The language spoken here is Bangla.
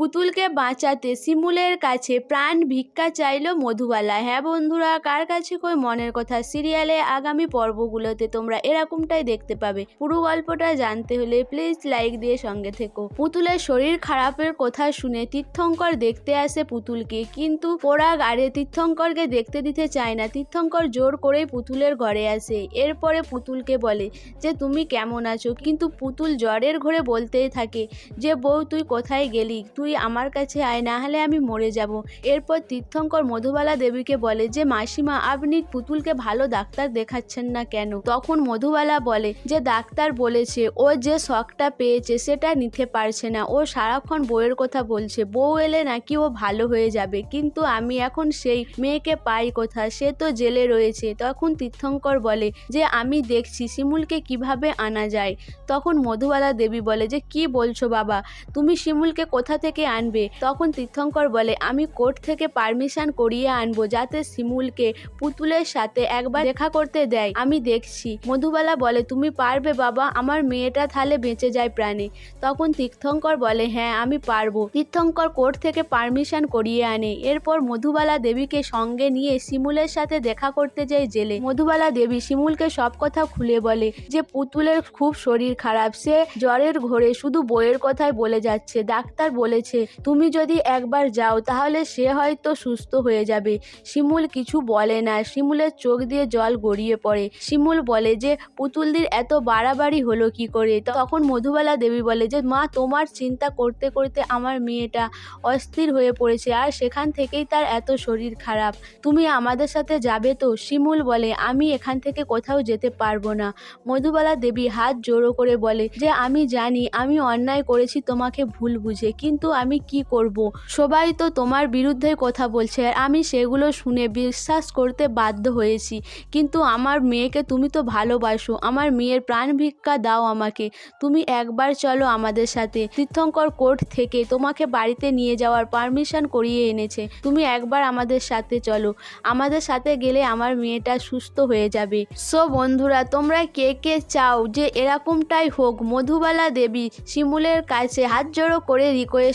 পুতুলকে বাঁচাতে শিমুলের কাছে প্রাণ ভিক্ষা চাইল মধুবালা। হ্যাঁ বন্ধুরা, কার কাছে কই মনের কথা? সিরিয়ালে আগামী পর্বগুলোতে তোমরা এরকমটাই দেখতে পাবে। পুরো গল্পটা জানতে হলে প্লিজ লাইক দিয়ে সঙ্গে থেকো। পুতুলের শরীর খারাপের কথা শুনে তীর্থঙ্কর দেখতে আসে পুতুলকে, কিন্তু পোড়া গাড়ে তীর্থঙ্করকে দেখতে দিতে চায় না। তীর্থঙ্কর জোর করেই পুতুলের ঘরে আসে। এরপরে পুতুলকে বলে যে, তুমি কেমন আছো? কিন্তু পুতুল জ্বরের ঘরে বলতেই থাকে যে, বউ, তুই কোথায় গেলি? তুই আমার কাছে আয়, না হলে আমি মরে যাব। এরপর তীর্থঙ্কর মধুবালা দেবীকে বলে যে, মাসিমা, আপনি পুতুলকে ভালো ডাক্তার দেখাচ্ছেন না কেন? তখন মধুবালা বলে যে, ডাক্তার বলেছে, ও যে শখটা পেয়েছে সেটা নিতে পারছে না। ও সারাক্ষণ বউয়ের কথা বলছে। বউ এলে নাকি ও ভালো হয়ে যাবে। কিন্তু আমি এখন সেই মেয়েকে পাই কোথা সে তো জেলে রয়েছে। তখন তীর্থঙ্কর বলে যে, আমি দেখছি শিমুলকে কীভাবে আনা যায়। তখন মধুবালা দেবী বলে যে, কি বলছো বাবা? তুমি শিমুলকে কোথা থেকে আনবে। তখন তীর্থঙ্কর বলে, আমি কোর্ট থেকে পারমিশন করিয়ে আনব যাতে শিমুলকে পুতুলের সাথে একবার দেখা করতে দেয়। আমি দেখছি। মধুবালা বলে, তুমি পারবে বাবা, আমার মেয়েটা তাহলে বেঁচে যায় প্রাণে। তখন তীর্থঙ্কর বলে হ্যাঁ আমি পারব। তীর্থঙ্কর কোর্ট থেকে পারমিশন করিয়ে আনে। এরপর মধুবালা দেবীকে সঙ্গে নিয়ে শিমুলের সাথে দেখা করতে যায় জেলে। মধুবালা দেবী শিমুলকে সব কথা খুলে বলে যে, পুতুলের খুব শরীর খারাপ। সে জ্বরের ঘোরে শুধু বইয়ের কথাই বলে যাচ্ছে। ডাক্তার বলেছে, তুমি যদি একবার যাও, তাহলে সে হয়তো সুস্থ হয়ে যাবে। শিমুল কিছু বলে না। শিমুলের চোখ দিয়ে জল গড়িয়ে পড়ে। শিমুল বলে যে, পুতুলদির এত বাড়াবাড়ি হলো কি করে? তখন মধুবালা দেবী বলে যে, মা, তোমার চিন্তা করতে করতে আমার মেয়েটা অস্থির হয়ে পড়েছে, আর সেখান থেকেই তার এত শরীর খারাপ। তুমি আমাদের সাথে যাবে তো? শিমুল বলে, আমি এখান থেকে কোথাও যেতে পারব না। মধুবালা দেবী হাত জোড়ো করে বলে যে, আমি জানি, আমি অন্যায় করেছি তোমাকে ভুল বুঝে, কিন্তু আমি কি করব। সবাই তো তোমার বিরুদ্ধে কথা বলছে আর আমি সেগুলো শুনে বিশ্বাস করতে বাধ্য হয়েছি। কিন্তু আমার মেয়েকে তুমি তো ভালোবাসো। আমার মেয়ের প্রাণ ভিক্ষা দাও আমাকে। তুমি একবার চলো আমাদের সাথে। তীর্থঙ্কর কোর্ট থেকে তোমাকে বাড়িতে নিয়ে যাওয়ার পারমিশন করিয়ে এনেছে। তুমি একবার আমাদের সাথে চলো। আমাদের সাথে গেলে আমার মেয়েটা সুস্থ হয়ে যাবে। সো বন্ধুরা, তোমরা কে কে চাও যে এরকমটাই হোক? মধুবালা দেবী শিমুলের কাছে হাত জোড়ো করে